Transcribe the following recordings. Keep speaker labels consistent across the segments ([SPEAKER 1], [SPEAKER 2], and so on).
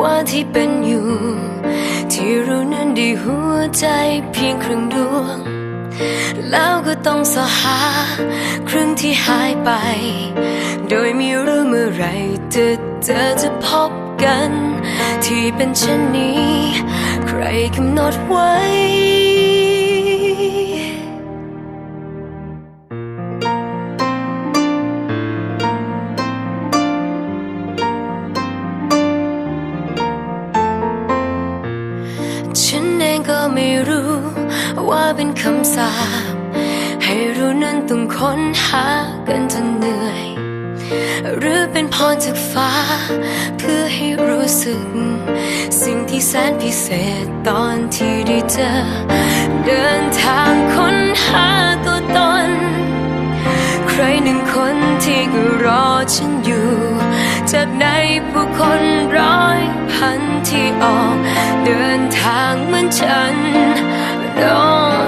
[SPEAKER 1] ว่าที่เป็นอยู่ ที่รู้นั้นดีหัวใจเพียงครึ่งดวง แล้วก็ต้องสหาครึ่งที่หายไป โดยไม่รู้เมื่อไรจะเจอจะพบกัน ที่เป็นเช่นนี้ ใครกำหนดไว้ ว่าเป็นคำสาปให้เรานั้นต้องค้นหากันจนเหนื่อย หรือเป็นพรจากฟ้า เพื่อให้รู้สึก สิ่งที่แสนพิเศษตอนที่ได้เจอ เดินทางค้นหาตัวตน ใครหนึ่งคนที่ก็รอฉันอยู่ จากในผู้คนร้อยพันที่ออก เดินทางเหมือนฉัน don't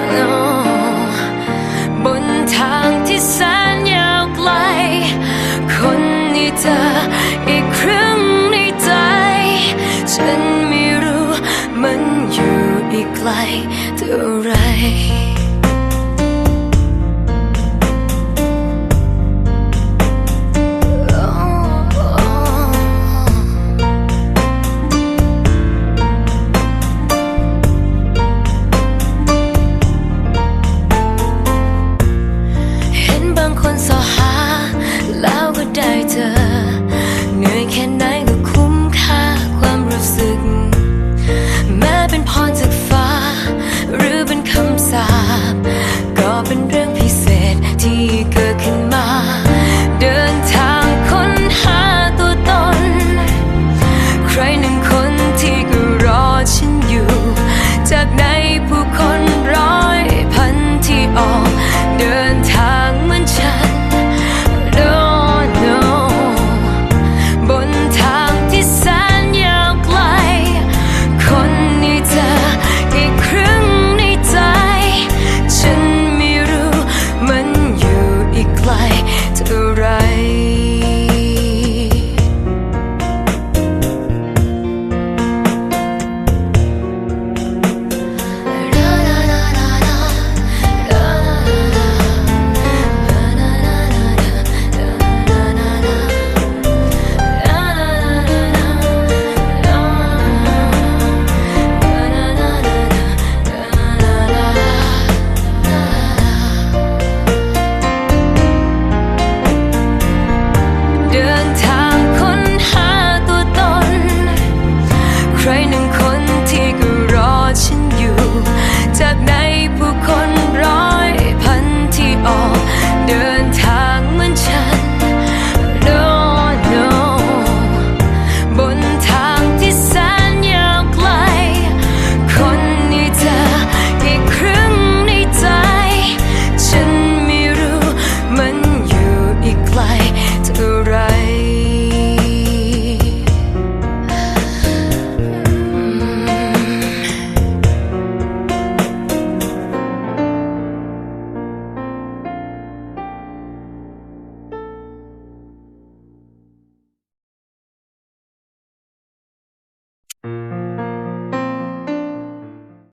[SPEAKER 1] เหนื่อยแค่ไหนก็คุ้มค่าความรู้สึก แม้เป็นพรจากฟ้า หรือเป็นคำสาปก็เป็นเรื่องพิเศษ